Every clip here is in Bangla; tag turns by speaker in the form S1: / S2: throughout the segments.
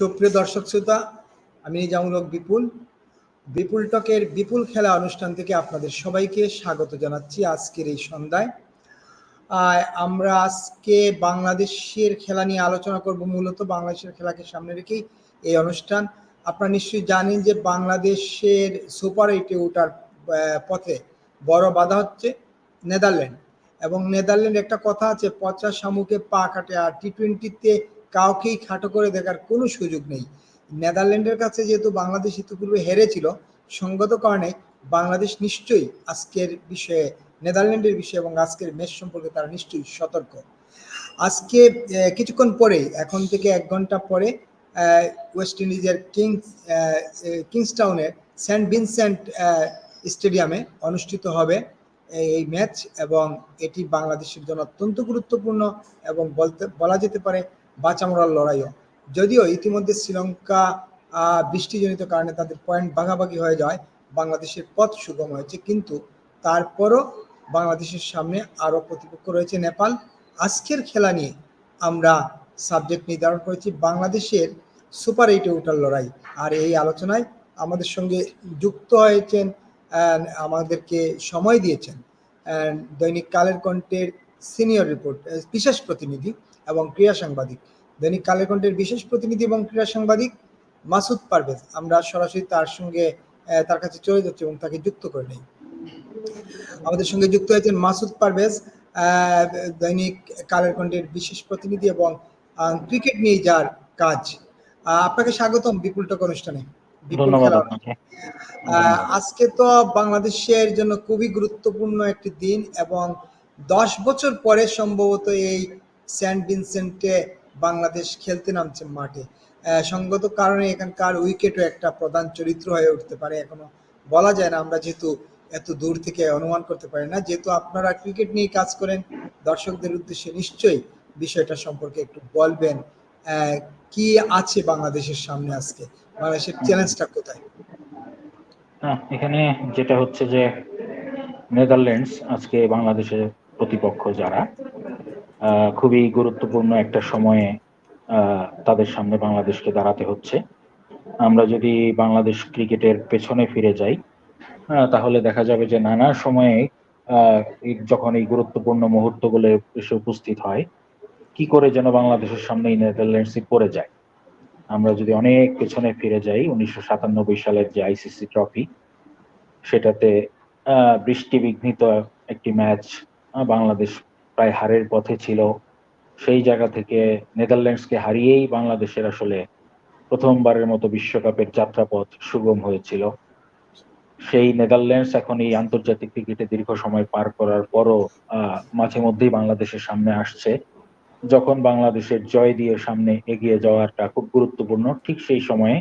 S1: সুপ্রিয় দর্শক শ্রোতা, আমি নিজামূলক বিপুল। বিপুল টকের বিপুল খেলা অনুষ্ঠান থেকে আপনাদের সবাইকে স্বাগত জানাচ্ছি আজকের এই সন্ধ্যায়। আমরা আজকে বাংলাদেশের খেলা নিয়ে আলোচনা করব, মূলত বাংলাদেশের খেলাকে সামনে রেখেই এই অনুষ্ঠান। আপনারা নিশ্চয়ই জানেন যে বাংলাদেশের সুপার এইটে ওঠার পথে বড় বাধা হচ্ছে নেদারল্যান্ড। এবং নেদারল্যান্ড একটা কথা আছে, পচা শামুকে পা কাটে, আর টি টোয়েন্টিতে কাউকেই খাটো করে দেখার কোনো সুযোগ নেই। নেদারল্যান্ডের কাছে যেহেতু বাংলাদেশ ইতিপূর্বে হেরেছিল, সঙ্গত কারণে বাংলাদেশ নিশ্চয়ই আজকের বিষয়ে, নেদারল্যান্ডের বিষয়ে এবং আজকের ম্যাচ সম্পর্কে তারা নিশ্চয়ই সতর্ক। আজকে কিছুক্ষণ পরে, এখন থেকে এক ঘণ্টা পরে ওয়েস্ট ইন্ডিজের কিংস কিংসটাউনের সেন্ট ভিনসেন্ট স্টেডিয়ামে অনুষ্ঠিত হবে এই ম্যাচ এবং এটি বাংলাদেশের জন্য অত্যন্ত গুরুত্বপূর্ণ এবং বলতে, বলা যেতে পারে বাঁচামরার লড়াইও। যদিও ইতিমধ্যে শ্রীলঙ্কা বৃষ্টিজনিত কারণে তাদের পয়েন্ট ভাগাভাগি হয়ে যায়, বাংলাদেশের পথ সুগম হয়েছে। কিন্তু তারপরও বাংলাদেশের সামনে আরও প্রতিপক্ষ রয়েছে নেপাল। আজকের খেলা নিয়ে আমরা সাবজেক্ট নির্ধারণ করেছি বাংলাদেশের সুপার এইটে ওঠার লড়াই। আর এই আলোচনায় আমাদের সঙ্গে যুক্ত হয়েছেন আমাদেরকে সময় দিয়েছেন দৈনিক কালের কণ্ঠের সিনিয়র রিপোর্ট বিশেষ প্রতিনিধি এবং ক্রীড়া সাংবাদিক। দৈনিক কালের কণ্ঠের বিশেষ প্রতিনিধি এবং ক্রীড়া সাংবাদিক মাসুদ পারভেজ। আমরা সরাসরি তার সঙ্গে তার কাছে চলে যাচ্ছি এবং তাকে যুক্ত করে নেই। আমাদের সঙ্গে যুক্ত হয়েছেন মাসুদ পারভেজ দৈনিক কালের কণ্ঠের বিশেষ প্রতিনিধি এবং ক্রিকেট নিয়ে যার কাজ। আহ, আপনাকে স্বাগতম বিপুল টক অনুষ্ঠানে। আজকে তো বাংলাদেশের জন্য খুবই গুরুত্বপূর্ণ একটি দিন এবং দশ বছর পরে সম্ভবত এই সেন্ট ভিনসেন্টে বাংলাদেশ খেলতে নামছে মাঠে। সঙ্গত কারণে এখানকার উইকেটও একটা প্রধান চরিত্র হয়ে উঠতে পারে এখনও। বলা যায় না, আমরা যেহেতু এত দূর থেকে অনুমান করতে পারি না, যেহেতু আপনারা ক্রিকেট নিয়ে কাজ করেন, দর্শকদের উদ্দেশ্যে নিশ্চয়ই বিষয়টা সম্পর্কে একটু বলবেন। কি আছে বাংলাদেশের সামনে আজকে? বাংলাদেশের চ্যালেঞ্জটা কোথায়?
S2: এখানে যেটা হচ্ছে যে নেদারল্যান্ডস আজকে বাংলাদেশের প্রতিপক্ষ যারা খুবই গুরুত্বপূর্ণ একটা সময়ে তাদের সামনে বাংলাদেশকে দাঁড়াতে হচ্ছে। আমরা যদি বাংলাদেশ ক্রিকেটের পেছনে ফিরে যাই তাহলে দেখা যাবে যে নানা সময়ে যখন এই গুরুত্বপূর্ণ মুহূর্তগুলো এসে উপস্থিত হয়, কি করে যেন বাংলাদেশের সামনে নেদারল্যান্ডসই পড়ে যায়। আমরা যদি অনেক পেছনে ফিরে যাই, উনিশশো সাতানব্বই সালের যে আইসিসি ট্রফি, সেটাতে বৃষ্টি বিঘ্নিত একটি ম্যাচ বাংলাদেশ প্রায় হারের পথে ছিল। সেই জায়গা থেকে নেদারল্যান্ডসকে হারিয়েই বাংলাদেশের আসলে প্রথমবারের মতো বিশ্বকাপের যাত্রাপথ সুগম হয়েছিল। সেই নেদারল্যান্ডস এখন এই আন্তর্জাতিক ক্রিকেটে দীর্ঘ সময় পার করার পরও মাঝে মধ্যেই বাংলাদেশের সামনে আসছে। যখন বাংলাদেশের জয় দিয়ে সামনে এগিয়ে যাওয়াটা খুব গুরুত্বপূর্ণ, ঠিক সেই সময়ে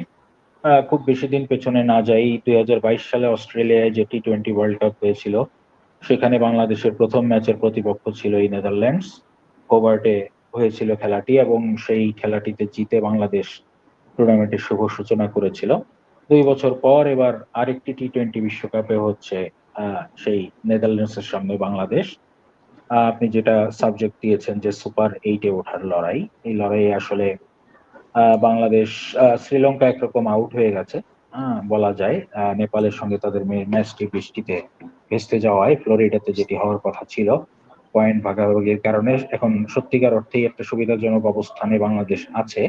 S2: খুব বেশি দিন পেছনে না যাই দুই হাজার বাইশ সালে অস্ট্রেলিয়ায় যে টি টোয়েন্টি ওয়ার্ল্ড কাপ হয়েছিল সেখানে বাংলাদেশের প্রথম ম্যাচের প্রতিপক্ষ ছিল এই নেদারল্যান্ডস। হোবার্টে হয়েছিল খেলাটি এবং সেই খেলাটিতে জিতে বাংলাদেশ টুর্নামেন্টের শুভ সূচনা করেছিল। দুই বছর পর এবার আরেকটি টি টোয়েন্টি বিশ্বকাপে হচ্ছে সেই নেদারল্যান্ডসের সামনে বাংলাদেশ। আপনি যেটা সাবজেক্ট দিয়েছেন যে সুপার এইটে ওঠার লড়াই। এই লড়াইয়ে আসলে বাংলাদেশ শ্রীলঙ্কা একরকম আউট হয়ে গেছে। বলা যায় নেপালের সঙ্গে তাদের ম্যাচটি বৃষ্টিতে ভেস্তে যাওয়ায় ফ্লোরিডাতে যেটি হওয়ার কথা ছিল, পয়েন্ট ভাগাভাগির কারণে এখন সত্যিকার অর্থেই একটা সুবিধাজনক অবস্থানে বাংলাদেশ আছে।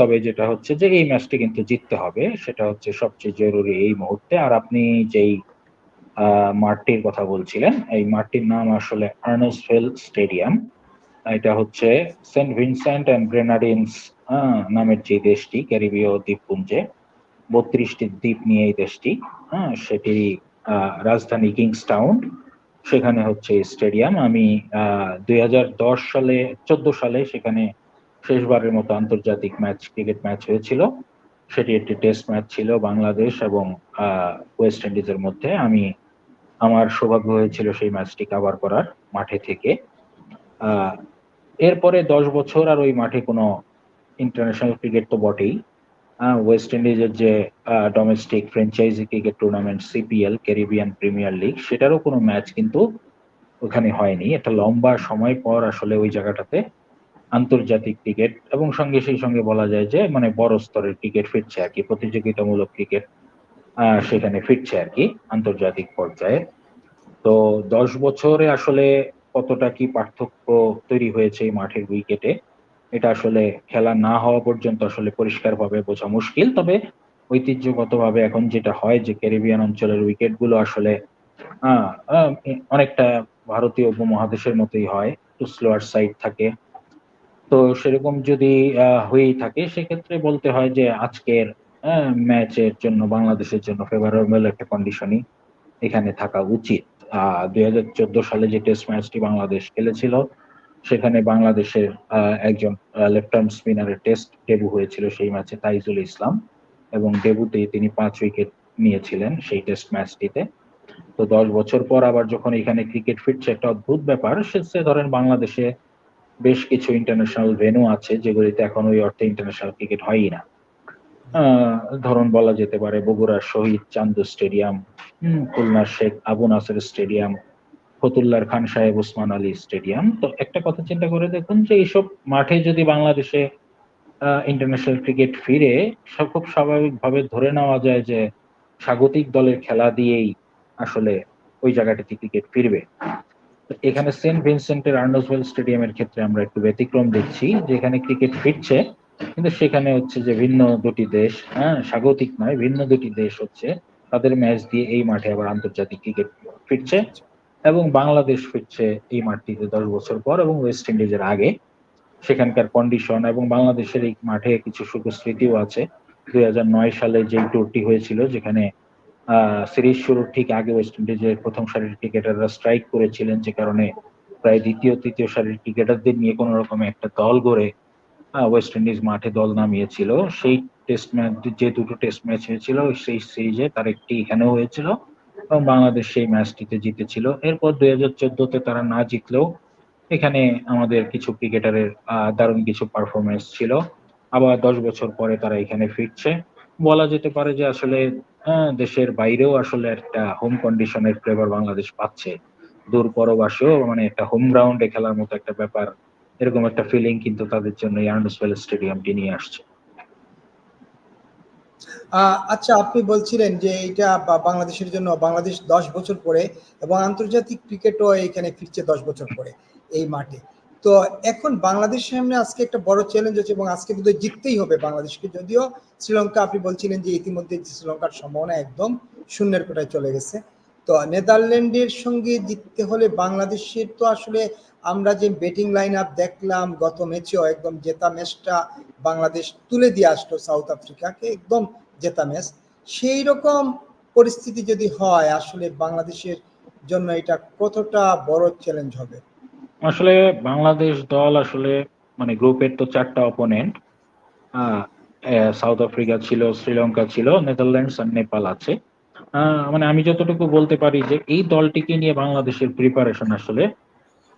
S2: তবে যেটা হচ্ছে যে এই ম্যাচটি কিন্তু জিততে হবে, সেটা হচ্ছে সবচেয়ে জরুরি এই মুহূর্তে। আর আপনি যেই মাঠটির কথা বলছিলেন, এই মাঠটির নাম আসলে আর্নসফেল স্টেডিয়াম। এটা হচ্ছে সেন্ট ভিনসেন্ট অ্যান্ড গ্রেনাডিনস নামের যে দেশটি, ক্যারিবীয় দ্বীপপুঞ্জে। বত্রিশটি দ্বীপ নিয়ে এই দেশটি হ্যাঁ সেটি রাজধানী কিংসটাউন। সেখানে হচ্ছে স্টেডিয়াম। আমি দুই হাজার দশ সালে, চোদ্দ সালে সেখানে শেষবারের মতো আন্তর্জাতিক ম্যাচ, ক্রিকেট ম্যাচ হয়েছিল। সেটি একটি টেস্ট ম্যাচ ছিল বাংলাদেশ এবং ওয়েস্ট ইন্ডিজের মধ্যে। আমি, আমার সৌভাগ্য হয়েছিল সেই ম্যাচটি কাভার করার মাঠে থেকে। এরপরে দশ বছর আর ওই মাঠে কোনো ইন্টারন্যাশনাল ক্রিকেট তো বটেই। ওয়েস্ট ইন্ডিজের যে domestic franchise cricket tournament CPL Caribbean Premier League সেটারও কোনো ম্যাচ কিন্তু ওখানে হয়নি। একটা লম্বা সময় পর আসলে ওই জায়গাটাতে আন্তর্জাতিক ক্রিকেট এবং সঙ্গে সেই সঙ্গে বলা যায় যে মানে বড় স্তরের ক্রিকেট ফিরছে আর কি, প্রতিযোগিতামূলক ক্রিকেট সেখানে ফিরছে আর কি, আন্তর্জাতিক পর্যায়ে। তো দশ বছরে আসলে কতটা কি পার্থক্য তৈরি হয়েছে এই মাঠের উইকেটে এটা আসলে খেলা না হওয়া পর্যন্ত আসলে পরিষ্কারভাবে বোঝা মুশকিল। তবে ঐতিহ্যগতভাবে এখন যেটা হয় যে, ক্যারিবিয়ান অঞ্চলের উইকেটগুলো আসলে অনেকটা ভারতীয় উপমহাদেশের মতোই হয়, একটু স্লোয়ার সাইড থাকে। তো সেরকম যদি হয়েই থাকে, সেক্ষেত্রে বলতে হয় যে, আজকের ম্যাচের জন্য, বাংলাদেশের জন্য ফেভারেবল একটা কন্ডিশনই এখানে থাকা উচিত। আহ দুই সালে যে টেস্ট ম্যাচটি বাংলাদেশ খেলেছিল সেখানে বাংলাদেশের একজন লেফট আর্ম স্পিনারের টেস্ট ডেবু হয়েছিল সেই ম্যাচে তাইজুল ইসলাম এবং ডেবুতেই তিনি পাঁচ উইকেট নিয়েছিলেন সেই টেস্ট ম্যাচটিতে। তো দশ বছর পর আবার যখন এখানে ক্রিকেট ফিরছে, একটা অদ্ভুত ব্যাপার, সে ধরেন বাংলাদেশে বেশ কিছু ইন্টারন্যাশনাল ভেনু আছে যেগুলিতে এখন ওই অর্থে ইন্টারন্যাশনাল ক্রিকেট হয়ই না। ধরুন বলা যেতে পারে বগুড়ার শহীদ চান্দু স্টেডিয়াম খুলনার শেখ আবু নাসের স্টেডিয়াম ফতুল্লার খান সাহেব ওসমান আলী স্টেডিয়াম। তো একটা কথা চিন্তা করে দেখুন যে এইসব মাঠে যদি বাংলাদেশে ইন্টারন্যাশনাল ক্রিকেট ফিরে, সব খুব স্বাভাবিকভাবে ধরে নেওয়া যায় যে স্বাগতিক দলের খেলা দিয়েই আসলে ওই জায়গাটিতে ক্রিকেট ফিরবে। এখানে সেন্ট ভিনসেন্টের আর্নসওয়েল স্টেডিয়ামের ক্ষেত্রে আমরা একটু ব্যতিক্রম দেখছি, যেখানে ক্রিকেট ফিরছে, কিন্তু সেখানে হচ্ছে যে ভিন্ন দুটি দেশ হ্যাঁ স্বাগতিক নয়, ভিন্ন দুটি দেশ হচ্ছে, তাদের ম্যাচ দিয়ে এই মাঠে আবার আন্তর্জাতিক ক্রিকেট ফিরছে। এবং বাংলাদেশ ফিরছে এই মাঠটিতে দশ বছর পর এবং ওয়েস্ট ইন্ডিজের আগে। সেখানকার কন্ডিশন এবং বাংলাদেশের এই মাঠে কিছু স্মৃতিও আছে। দুই নয় সালে যে ট্যুরটি হয়েছিল, যেখানে সিরিজ শুরুর ঠিক আগে ওয়েস্ট ইন্ডিজের প্রথম সারির ক্রিকেটাররা স্ট্রাইক করেছিলেন, যে কারণে প্রায় দ্বিতীয়, তৃতীয় সারির ক্রিকেটারদের নিয়ে কোনো রকম একটা দল গড়ে ওয়েস্ট ইন্ডিজ মাঠে দল নামিয়েছিল। সেই টেস্ট ম্যাচ যে দুটো টেস্ট ম্যাচ হয়েছিল, সেই সিরিজে তার একটি এখানেও হয়েছিল। এবং বাংলাদেশ সেই ম্যাচটিতে জিতেছিল। এরপর দুই হাজার চোদ্দতে তারা না জিতলেও এখানে আমাদের কিছু ক্রিকেটারের দারুণ কিছু পারফরমেন্স ছিল। আবার দশ বছর পরে তারা এখানে ফিরছে। বলা যেতে পারে যে আসলে দেশের বাইরেও আসলে একটা হোম কন্ডিশনের ফ্লেভার বাংলাদেশ পাচ্ছে। দূর পরবাসেও মানে একটা হোম গ্রাউন্ডে খেলার মতো একটা ব্যাপার, এরকম একটা ফিলিং কিন্তু তাদের জন্য আর্নসওয়েল স্টেডিয়ামটি নিয়ে আসছে।
S1: আচ্ছা আপনি বলছিলেন যে এটা বাংলাদেশের জন্য বাংলাদেশ দশ বছর পরে এবং আন্তর্জাতিক ক্রিকেটও এখানে ফিরছে দশ বছর পরে এই মাঠে। তো এখন বাংলাদেশের সামনে আজকে একটা বড় চ্যালেঞ্জ আছে এবং আজকে বোধহয় জিততেই হবে বাংলাদেশকে। যদিও শ্রীলঙ্কা, আপনি বলছিলেন যে ইতিমধ্যে শ্রীলঙ্কার সম্ভাবনা একদম শূন্যের কোটায় চলে গেছে। তো নেদারল্যান্ডের সঙ্গে জিততে হলে বাংলাদেশের তো আসলে আমরা যে ব্যাটিং লাইন আপ দেখলাম, গত ম্যাচেও একদম জেতা ম্যাচটা বাংলাদেশ তুলে দিয়ে আসলো সাউথ আফ্রিকাকে একদম জেতা ম্যাচ সেই রকম পরিস্থিতি যদি হয়, আসলে বাংলাদেশের জন্য এটা কতটা বড় চ্যালেঞ্জ হবে?
S2: আসলে বাংলাদেশ দল আসলে মানে গ্রুপের তো চারটা অপোনেন্ট সাউথ আফ্রিকা ছিল শ্রীলঙ্কা ছিল নেদারল্যান্ডস আর নেপাল আছে। মানে আমি যতটুকু বলতে পারি যে এই দলটিকে নিয়ে বাংলাদেশের প্রিপারেশন আসলে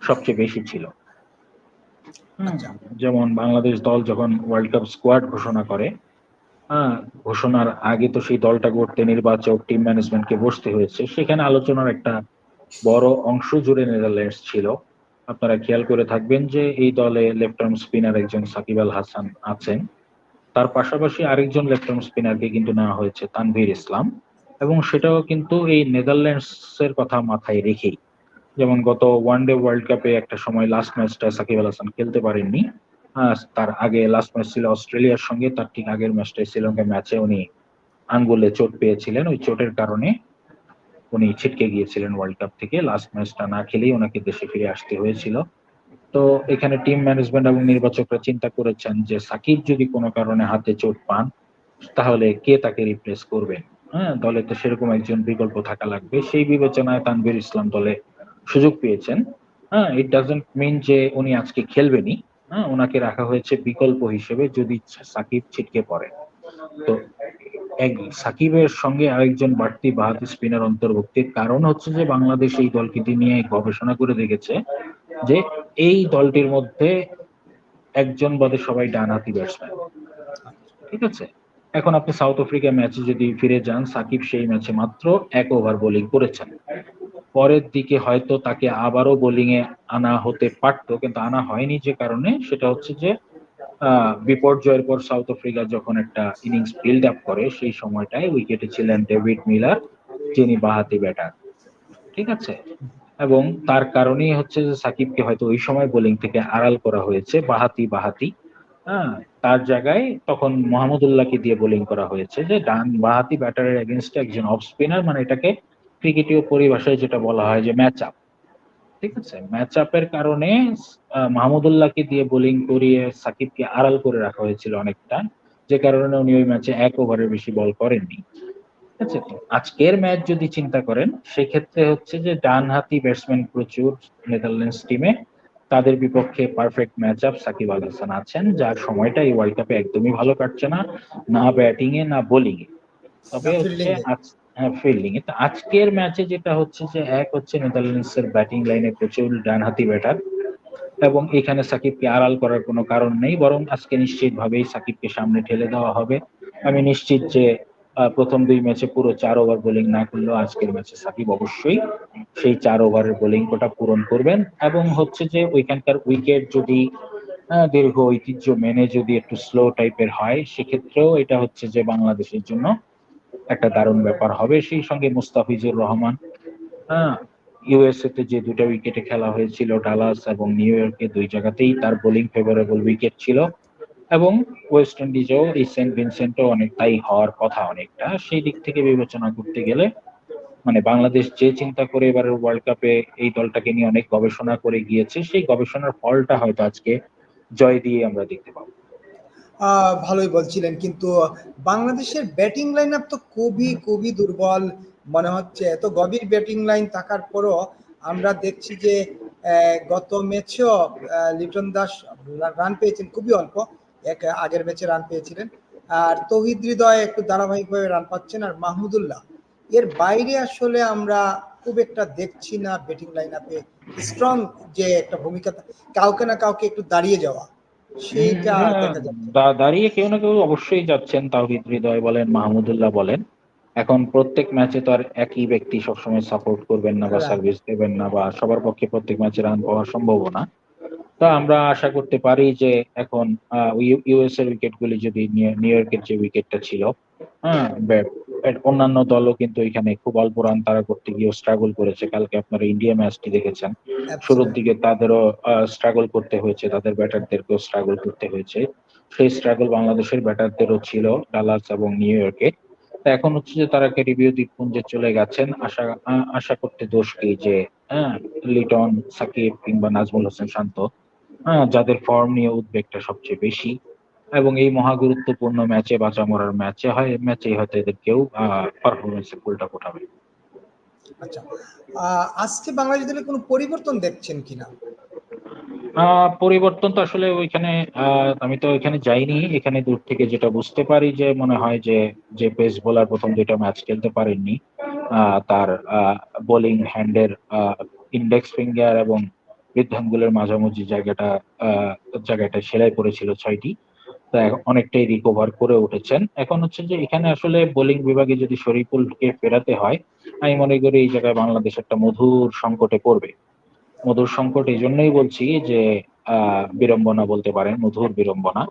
S2: সবচেয়ে বেশি ছিল।
S1: আচ্ছা।
S2: যেমন বাংলাদেশ দল যখন ওয়ার্ল্ড কাপ স্কোয়াড ঘোষণা করে হ্যাঁ ঘোষণার আগে তো সেই দলটা করতে নির্বাচক টিম ম্যানেজমেন্টকে বসতে হয়েছে সেখানে আলোচনার একটা বড় অংশ জুড়ে নেদারল্যান্ডস ছিল। আপনারা খেয়াল করে থাকবেন যে এই দলে লেফট আর্ম স্পিনার একজন সাকিব আল হাসান আছেন। তার পাশাপাশি আরেকজন লেফট আর্ম স্পিনারকে কিন্তু নেওয়া হয়েছে তানভীর ইসলাম। এবং সেটাও কিন্তু এই নেদারল্যান্ডস এর কথা মাথায় রেখেই। যেমন গত ওয়ানডে ওয়ার্ল্ড কাপে একটা সময় লাস্ট ম্যাচটা সাকিব আল হাসান খেলতে পারেননি। তার আগে লাস্ট ম্যাচ ছিল অস্ট্রেলিয়ার সঙ্গে, তার ঠিক আগের ম্যাচটাই শ্রীলঙ্কা ম্যাচে উনি আঙ্গুলে চোট পেয়েছিলেন। ওই চোটের কারণে উনি ছিটকে গিয়েছিলেন ওয়ার্ল্ড কাপ থেকে। লাস্ট ম্যাচটা না খেলেই ওনাকে দেশে ফিরে আসতে হয়েছিল। তো এখানে টিম ম্যানেজমেন্ট এবং নির্বাচকরা চিন্তা করেছেন যে সাকিব যদি কোনো কারণে হাতে চোট পান, তাহলে কে তাকে রিপ্লেস করবেন? হ্যাঁ দলে তো সেরকম একজন বিকল্প থাকা লাগবে। সেই বিবেচনায় তানভীর ইসলাম দলে সুযোগ পেয়েছেন। হ্যাঁ ইট ডাজেন্ট মিন যে উনি আজকে খেলবেনই। হ্যাঁ ওনাকে রাখা হয়েছে বিকল্প হিসেবে যদি সাকিব ছিটকে পড়ে। তো এক, সাকিবের সঙ্গে আরেকজন বাড়তি বাহাতি স্পিনার অন্তর্ভুক্তির কারণ হচ্ছে যে বাংলাদেশ এই দলটি নিয়ে গবেষণা করে দেখেছে যে এই দলটির মধ্যে একজন বাদে সবাই ডানহাতি ব্যাটসম্যান ঠিক আছে? এখন আপনি সাউথ আফ্রিকা ম্যাচে যদি ফিরে যান, সাকিব সেই ম্যাচে মাত্র এক ওভার বোলিং করেছেন। পরের দিকে হয়তো তাকে আবারও বোলিং এ আনা হতে পারতো, কিন্তু আনা হয়নি যে কারণে, সেটা হচ্ছে যে বিপর্যয়ের পর সাউথ আফ্রিকা যখন একটা ইনিংস বিল্ড আপ করে, সেই সময়টায় উইকেটে ছিলেন ডেভিড মিলার যিনি বাহাতি ব্যাটার ঠিক আছে? এবং তার কারণেই হচ্ছে যে, সাকিবকে হয়তো ওই সময় বোলিং থেকে আড়াল করা হয়েছে, বাহাতি বাহাতি। হ্যাঁ তার জায়গায় তখন মোহাম্মদুল্লাহকে দিয়ে বোলিং করা হয়েছে যে ডান বাহাতি ব্যাটারের এগেনস্টে একজন অফ স্পিনার মানে এটাকে ক্রিকেটীয় পরিভাষায় যেটা বলা হয় যে ম্যাচ আপ ঠিক আছে? ম্যাচ আপের কারণে মাহমুদুল্লাহকে দিয়ে বোলিং করিয়ে সাকিবকে আড়াল করে রাখা হয়েছিল অনেকটা, যে কারণে উনি ওই ম্যাচে এক ওভারের বেশি বল করেননি। ঠিক আছে? তো আজকের ম্যাচ যদি চিন্তা করেন, সেক্ষেত্রে হচ্ছে যে ডানহাতি ব্যাটসম্যান প্রচুর নেদারল্যান্ডস টিমে তাদের বিপক্ষে perfect match up Shakib Al Hasan আছেন যার সময়টা এই ওয়ার্ল্ড কাপে একদমই ভালো কাটছে না না ব্যাটিং এ না বোলিং এ। তবে হচ্ছে হ্যাঁ ফিল্ডিং এ। তো আজকের ম্যাচে যেটা হচ্ছে যে এক হচ্ছে নেদারল্যান্ডস এর ব্যাটিং লাইনে প্রচুর ডানহাতি ব্যাটার এবং এখানে সাকিবকে আড়াল করার কোনো কারণ নেই বরং আজকে নিশ্চিতভাবেই সাকিবকে সামনে ঠেলে দেওয়া হবে। আমি নিশ্চিত যে প্রথম দুই ম্যাচে পুরো চার ওভার বোলিং না করলেও আজকের ম্যাচে সাকিব অবশ্যই সেই চার ওভারের বোলিং কোটা পূরণ করবেন। এবং হচ্ছে যে ওইখানকার উইকেট যদি দীর্ঘ ঐতিহ্য মেনে যদি একটু স্লো টাইপের হয়, সেক্ষেত্রেও এটা হচ্ছে যে বাংলাদেশের জন্য একটা দারুণ ব্যাপার হবে। সেই সঙ্গে মুস্তাফিজুর রহমান হ্যাঁ ইউএসএ তে যে দুটো উইকেটে খেলা হয়েছিল, ডালাস এবং নিউ ইয়র্কে দুই জায়গাতেই তার বোলিং ফেভারেবল উইকেট ছিল। এবং ওয়েস্ট ইন্ডিজেও এই সেন্ট ভিনসেন্টও অনেকটাই হওয়ার কথা অনেকটা। সেই দিক থেকে বিবেচনা করতে গেলে মানে বাংলাদেশ যে চিন্তা করে এবারের ওয়ার্ল্ড কাপে এই দলটাকে নিয়ে অনেক গবেষণা করে গিয়েছে, সেই গবেষণার ফলটা হয়তো আজকে জয় দিয়ে আমরা দেখতে পাবো।
S1: ভালোই বলছিলেন, কিন্তু বাংলাদেশের ব্যাটিং লাইন আপ তো খুবই খুবই দুর্বল মনে হচ্ছে। এত গভীর ব্যাটিং লাইন থাকার পরও আমরা দেখছি যে গত ম্যাচেও লিটন দাস রান পেয়েছেন খুবই অল্প। এক আগের ম্যাচে রান পেয়েছিলেন। আর তৌহিদ হৃদয় একটু ধারাবাহিকভাবে রান পাচ্ছেন আর মাহমুদুল্লাহ। এর বাইরে আসলে আমরা খুব একটা দেখছি না ব্যাটিং লাইন আপে স্ট্রং যে একটা ভূমিকা কাউকে না কাউকে একটু দাঁড়িয়ে যাওয়া সেইটা
S2: হ্যাঁ, দাঁড়িয়ে কেউ না কেউ অবশ্যই যাচ্ছেন তাওহিদ হৃদয় বলেন মাহমুদুল্লাহ বলেন। এখন প্রত্যেক ম্যাচে তো আর একই ব্যক্তি সবসময় সাপোর্ট করবেন না বা সার্ভিস দেবেন না বা সবার পক্ষে প্রত্যেক ম্যাচে রান পাওয়া সম্ভব না। তো আমরা আশা করতে পারি যে এখন ইউএস এর উইকেট গুলি যদি নিউ- ইয়র্কের যে উইকেটটা ছিল হ্যাঁ অন্যান্য দলও কিন্তু এখানে খুব অল্প রান তারা করতে গিয়ে স্ট্রাগল করেছে। কালকে আপনারা ইন্ডিয়া ম্যাচটি দেখেছেন। শুরুর দিকে তাদেরও স্ট্রাগল করতে হয়েছে তাদের ব্যাটারদেরকেও স্ট্রাগল করতে হয়েছে। সেই স্ট্রাগল বাংলাদেশের ব্যাটারদেরও ছিল ডালাস এবং নিউ ইয়র্কে তা এখন হচ্ছে যে তারা ক্যারিবীয় দ্বীপপুঞ্জে চলে গেছেন। আশা আশা করতে দোষ কি যে হ্যাঁ লিটন সাকিব কিংবা নাজমুল হোসেন শান্ত যাদের ফর্ম নিয়ে উদ্বেগটা সবচেয়ে বেশি। এবং এই মহা গুরুত্বপূর্ণ ম্যাচে বাঁচা মরার ম্যাচে হয় ম্যাচে হয়তো এদেরকেও পারফরমেন্সে ফুলটা ফোটাবে
S1: আচ্ছা আজকে বাংলাদেশ দলে কোনো পরিবর্তন দেখছেন কিনা?
S2: পরিবর্তন তো আসলে ওইখানে আমি তো ওইখানে যাইনি। এখানে দূর থেকে যেটা বুঝতে পারি যে মনে হয় যে যে পেস বোলার প্রথম দুইটা ম্যাচ খেলতে পারেননি। আহ, তার বোলিং হ্যান্ডের ইন্ডেক্স ফিঙ্গার এবং বৃদ্ধাঙ্গুলের মাঝামাঝি জায়গাটা জায়গাটা সেলাই পড়েছিল ছয়টি। তা অনেকটাই রিকভার করে উঠেছেন। এখন হচ্ছে যে এখানে আসলে বোলিং বিভাগে যদি শরীফুলকে ফেরাতে হয়, আমি মনে করি এই জায়গায় বাংলাদেশ একটা মধুর সংকটে পড়বে। মধুর সংকট এই জন্যই বলছি যে বিড়ম্বনা বলতে পারেন, মধুর বিড়ম্বনা।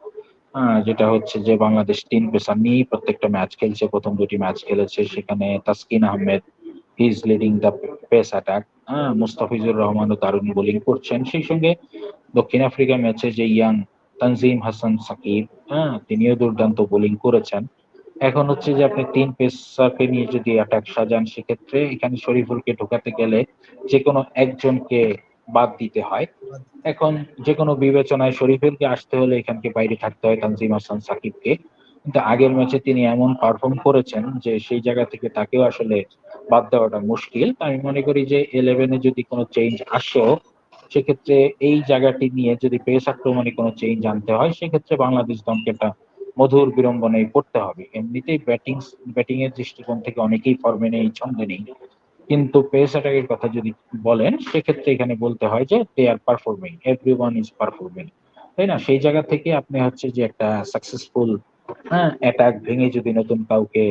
S2: যেটা হচ্ছে যে বাংলাদেশ তিন পেসার নিয়ে প্রত্যেকটা ম্যাচ খেলছে। প্রথম দুটি ম্যাচ খেলেছে সেখানে Taskin Ahmed is leading the pace attack হ্যাঁ মুস্তাফিজুর রহমানও দারুণ বোলিং করছেন। সেই সঙ্গে দক্ষিণ আফ্রিকা ম্যাচে যে ইয়াং তানজিম হাসান সাকিব হ্যাঁ তিনিও দুর্দান্ত বোলিং করেছেন। এখন হচ্ছে যে আপনি তিন পেসারকে নিয়ে যদি অ্যাটাক সাজান, সেক্ষেত্রে এখানে শরীফুলকে ঢোকাতে গেলে যে কোনো একজনকে বাদ দিতে হয়। এখন যে কোনো বিবেচনায় শরীফুলকে আসতে হলে এখানকে বাইরে থাকতে হয় তানজিম হাসান সাকিবকে কিন্তু আগের ম্যাচে তিনি এমন পারফর্ম করেছেন যে সেই জায়গা থেকে তাকেও আসলে বাদ দেওয়াটা মুশকিল। আমি মনে করি যে ইলেভেনে যদি কোনো চেঞ্জ আসেও সেক্ষেত্রে এই জায়গাটি নিয়ে যদি পেস আক্রমণে কোনো চেঞ্জ আনতে হয়, সেক্ষেত্রে বাংলাদেশ দলকে একটা মধুর বিড়ম্বনায় পড়তে হবে। এমনিতেই ব্যাটিং ব্যাটিং এর দৃষ্টিকোণ থেকে অনেকেই ফর্মে নেই, ছন্দে নেই। কিন্তু পেস অ্যাটাকের কথা যদি বলেন, সেক্ষেত্রে এখানে বলতে হয় যে they are performing everyone is performing তাই না? সেই জায়গা থেকে আপনি হচ্ছে যে একটা সাকসেসফুল হ্যাঁ অ্যাটাক ভেঙে যদি নতুন কাউকে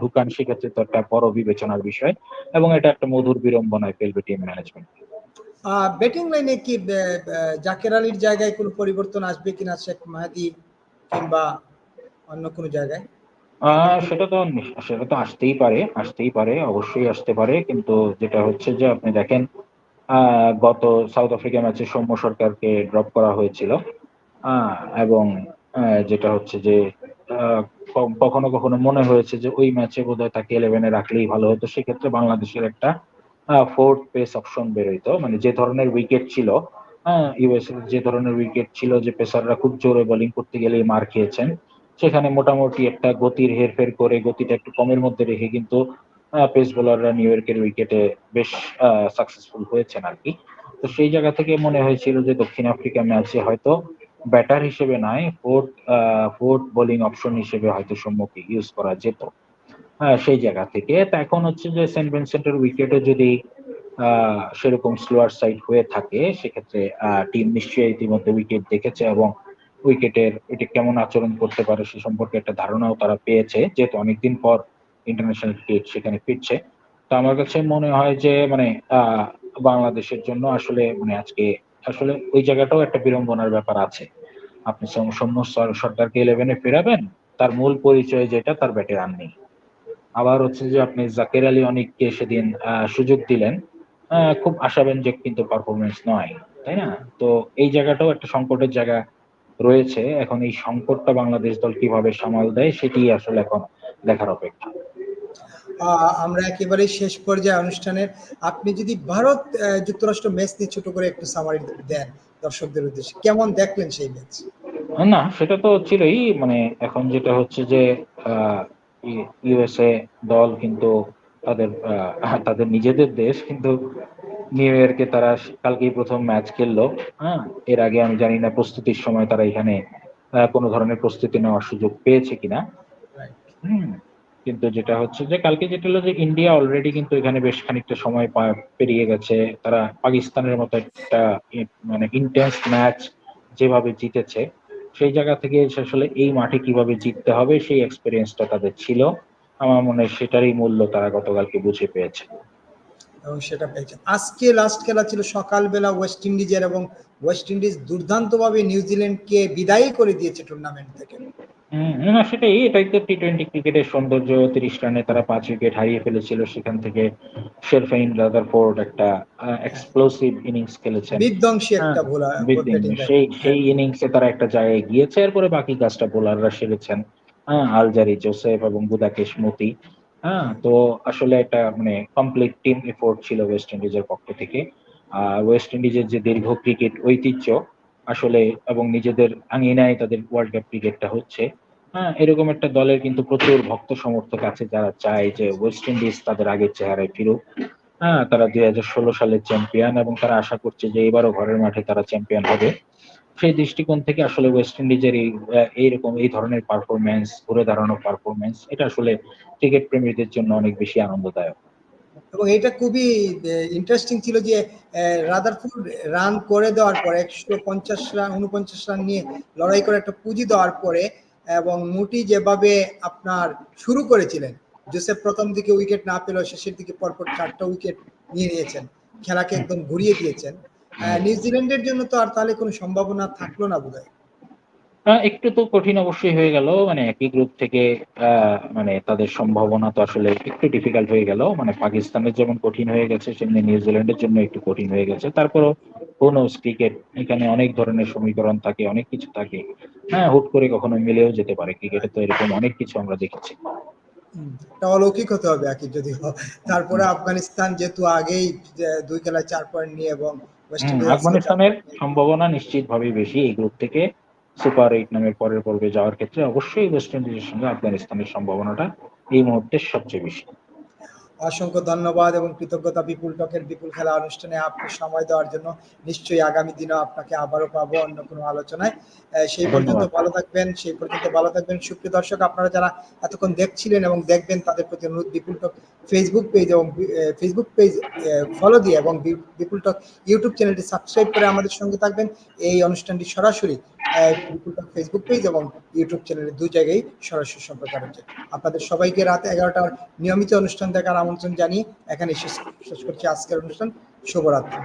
S2: ঢুকান সেক্ষেত্রে তো একটা বড় বিবেচনার বিষয় এবং এটা একটা মধুর বিড়ম্বনায় ফেলবে টিম ম্যানেজমেন্ট
S1: ব্যাটিং লাইনে কি জাকের আলীর জায়গায় কোনো পরিবর্তন আসবে কিনা শেখ মাহাদি কিংবা অন্য কোনো জায়গায়?
S2: সেটা তো সেটা তো আসতেই পারে আসতেই পারে অবশ্যই আসতে পারে। কিন্তু যেটা হচ্ছে যে আপনি দেখেন আহ, গত সাউথ আফ্রিকা ম্যাচে সৌম্য সরকারকে ড্রপ করা হয়েছিল। এবং যেটা হচ্ছে যে কখনো কখনো মনে হয়েছে যে ওই ম্যাচে বোধহয় তাকে ইলেভেনে রাখলেই ভালো হতো। সেক্ষেত্রে বাংলাদেশের একটা ফোর্থ পেস অপশন বেরোইতো। মানে যে ধরনের উইকেট ছিল ইউএস এর যে ধরনের উইকেট ছিল যে পেসাররা খুব জোরে বোলিং করতে গেলেই মার খেয়েছেন, সেখানে মোটামুটি একটা গতির হেরফের করে, গতিটা একটু কমের মধ্যে রেখে কিন্তু পেস বোলাররা নিউ ইয়র্কের উইকেটে বেশ সাকসেসফুল হয়েছেন আর কি। তো সেই জায়গা থেকে মনে হয়েছিল যে দক্ষিণ আফ্রিকা ম্যাচে হয়তো ব্যাটার হিসেবে নয় ফোর্থ ফোর্থ বোলিং অপশন হিসেবে হয়তো সম্মুখে ইউজ করা যেত। হ্যাঁ সেই জায়গা থেকে। তা এখন হচ্ছে যে সেন্ট ভিনসেন্টের উইকেটে যদি সেরকম স্লোয়ার সাইড হয়ে থাকে, সেক্ষেত্রে টিম নিশ্চয়ই ইতিমধ্যে উইকেট দেখেছে এবং উইকেটের এটা কেমন আচরণ করতে পারে সে সম্পর্কে একটা ধারণাও তারা পেয়েছে, যেহেতু অনেকদিন পর ইন্টারন্যাশনাল ক্রিকেট সেখানে ফিরছে। তো আমার কাছে মনে হয় যে মানে বাংলাদেশের জন্য আসলে মানে আজকে আসলে ওই জায়গাটাও একটা বিড়ম্বনার ব্যাপার আছে। আপনি সৌম- সৌম্য সর- সরকারকে ইলেভেনে ফেরাবেন, তার মূল পরিচয় যেটা, তার ব্যাটে রান নেই। আবার হচ্ছে যে আপনি জাকের আলী অনেককে সেদিন সুযোগ দিলেন খুব আশাব্যঞ্জক কিন্তু পারফরমেন্স নয়, তাই না? তো এই জায়গাটাও একটা সংকটের জায়গা রয়েছে। এখন এই সংকটটা বাংলাদেশ দল কীভাবে সামাল দেয় সেটি আসলে এখন দেখার অপেক্ষা।
S1: আমরা একেবারে শেষ পর্যায়ে অনুষ্ঠানের আপনি যদি ভারত যুক্তরাষ্ট্র ম্যাচ নিয়ে ছোট করে একটু সামারি দেন দর্শকদের উদ্দেশ্যে। কেমন দেখলেন সেই ম্যাচ
S2: না সেটা তো ছিলই মানে এখন যেটা হচ্ছে যে ইউএসএ দল কিন্তু তাদের তাদের নিজেদের দেশ কিন্তু নিউ ইয়র্কে তারা কালকেই প্রথম ম্যাচ খেললো। হ্যাঁ এর আগে আমি জানি না প্রস্তুতির সময় তারা এখানে কোনো ধরনের প্রস্তুতি নেওয়ার সুযোগ পেয়েছে কিনা। হুম। কিন্তু যেটা হচ্ছে যে, কালকে যেটা হলো যে ইন্ডিয়া অলরেডি কিন্তু এখানে বেশ খানিকটা সময় পেরিয়ে গেছে। তারা পাকিস্তানের মতো একটা মানে ইন্টেন্স ম্যাচ যেভাবে জিতেছে, সেই জায়গা থেকে আসলে এই মাঠে কীভাবে জিততে হবে, সেই এক্সপিরিয়েন্সটা তাদের ছিল। আমার মনে হয় সেটারই মূল্য তারা গতকালকে বুঝে পেয়েছে।
S1: এবং সেটা পেয়েছেন আজকে লাস্ট খেলা ছিল সকালবেলা ওয়েস্ট ইন্ডিজের এবং ওয়েস্ট ইন্ডিজ দুর্দান্তভাবে নিউজিল্যান্ডকে বিদায়ী করে দিয়েছে টুর্নামেন্ট থেকে।
S2: না সেটাই এটাই তো টি টোয়েন্টি ক্রিকেটের সৌন্দর্য তিরিশ রানে তারা পাঁচ উইকেট হারিয়ে ফেলেছিল সেখান থেকে শেরফাইন রাদারফোর্ড একটা এক্সপ্লোসিভ ইনিংস খেলেছেন।
S1: বিধ্বংসী একটা
S2: হ্যাঁ,
S1: ভোলা
S2: সেই সেই ইনিংসে তারা একটা জায়গায় গিয়েছে এরপরে বাকি কাজটা বোলাররা সেরেছেন আলজারি জোসেফ এবং বুদাকেশ মতি হ্যাঁ। তো আসলে একটা মানে কমপ্লিট টিম এফোর্ট ছিল ওয়েস্ট ইন্ডিজের পক্ষ থেকে। আর ওয়েস্ট ইন্ডিজের যে দীর্ঘ ক্রিকেট ঐতিহ্য আসলে এবং নিজেদের আঙিনায় তাদের ওয়ার্ল্ড কাপ ক্রিকেটটা হচ্ছে হ্যাঁ এরকম একটা দলের কিন্তু প্রচুর ভক্ত সমর্থক আছে যারা চায় যে ওয়েস্ট ইন্ডিজ তাদের আগের চেহারায় ফিরুক। হ্যাঁ তারা দুই হাজার ষোলো সালের চ্যাম্পিয়ন এবং তারা আশা করছে যে এবারও ঘরের মাঠে তারা চ্যাম্পিয়ন হবে। সেই দৃষ্টিকোণ থেকে আসলে ওয়েস্ট ইন্ডিজের এই এইরকম এই ধরনের পারফরমেন্স ঘুরে দাঁড়ানো পারফরমেন্স এটা আসলে ক্রিকেট প্রেমীদের জন্য অনেক বেশি আনন্দদায়ক।
S1: এবং এটা খুবই ইন্টারেস্টিং ছিল যে রাদারফুল রান করে দেওয়ার পরে, একশো পঞ্চাশ রান উনপঞ্চাশ রান নিয়ে লড়াই করে একটা পুঁজি দেওয়ার পরে, এবং মুটি যেভাবে আপনার শুরু করেছিলেন জোসেফ প্রথম দিকে উইকেট না পেলেও শেষের দিকে পরপর চারটা উইকেট নিয়ে নিয়েছেন, খেলাকে একদম ঘুরিয়ে দিয়েছেন। নিউজিল্যান্ডের জন্য তো আর তাহলে কোনো সম্ভাবনা থাকল না বোধহয়?
S2: একটু তো কঠিন অবশ্যই হয়ে গেল মানে একই গ্রুপ থেকে মানে তাদের সম্ভাবনা তো আসলে একটু ডিফিকাল্ট হয়ে গেল মানে পাকিস্তানের যেমন কঠিন হয়ে গেছে সেমনি নিউজিল্যান্ডের জন্য একটু কঠিন হয়ে গেছে তারপরও কোনো ক্রিকেট এখানে অনেক ধরনের সমীকরণ থাকে অনেক কিছু থাকে। হ্যাঁ হুট করে কখনো মিলেও যেতে পারে ক্রিকেটে তো এরকম অনেক কিছু আমরা দেখেছি।
S1: অলৌকিক হতে হবে আকি যদিও। তারপরে আফগানিস্তান যেহেতু আগেই দুই খেলায় চার পয়েন্ট নিয়ে এবং
S2: আফগানিস্তানের সম্ভাবনা নিশ্চিতভাবে বেশি এই গ্রুপ থেকে। সুপার এইট নামের পরের পর্বে যাওয়ার ক্ষেত্রে অবশ্যই ওয়েস্ট ইন্ডিজের সঙ্গে আফগানিস্তানের সম্ভাবনাটা এই মুহূর্তে সবচেয়ে বেশি।
S1: অসংখ্য ধন্যবাদ এবং কৃতজ্ঞতা বিপুল টকের বিপুল খেলা অনুষ্ঠানে আপনি সময় দেওয়ার জন্য। নিশ্চয়ই আগামী দিনেও আপনাকে আবারও পাবো অন্য কোনো আলোচনায়। সেই পর্যন্ত ভালো থাকবেন সেই পর্যন্ত ভালো থাকবেন। সুপ্রিয় দর্শক আপনারা যারা এতক্ষণ দেখছিলেন এবং দেখবেন তাদের প্রতি অনুরোধ বিপুল টক ফেসবুক পেজ এবং ফেসবুক পেজ ফলো দিয়ে এবং বিপুল টক ইউটিউব চ্যানেলটি সাবস্ক্রাইব করে আমাদের সঙ্গে থাকবেন। এই অনুষ্ঠানটি সরাসরি বিপুল টক ফেসবুক পেজ এবং ইউটিউব চ্যানেলে দুই জায়গায় সরাসরি সম্প্রচার হচ্ছে। আপনাদের সবাইকে রাত এগারোটার নিয়মিত অনুষ্ঠান দেখার আমন্ত্রণ জানিয়ে এখানে শেষ করছি আজকের অনুষ্ঠান। শুভরাত্রি।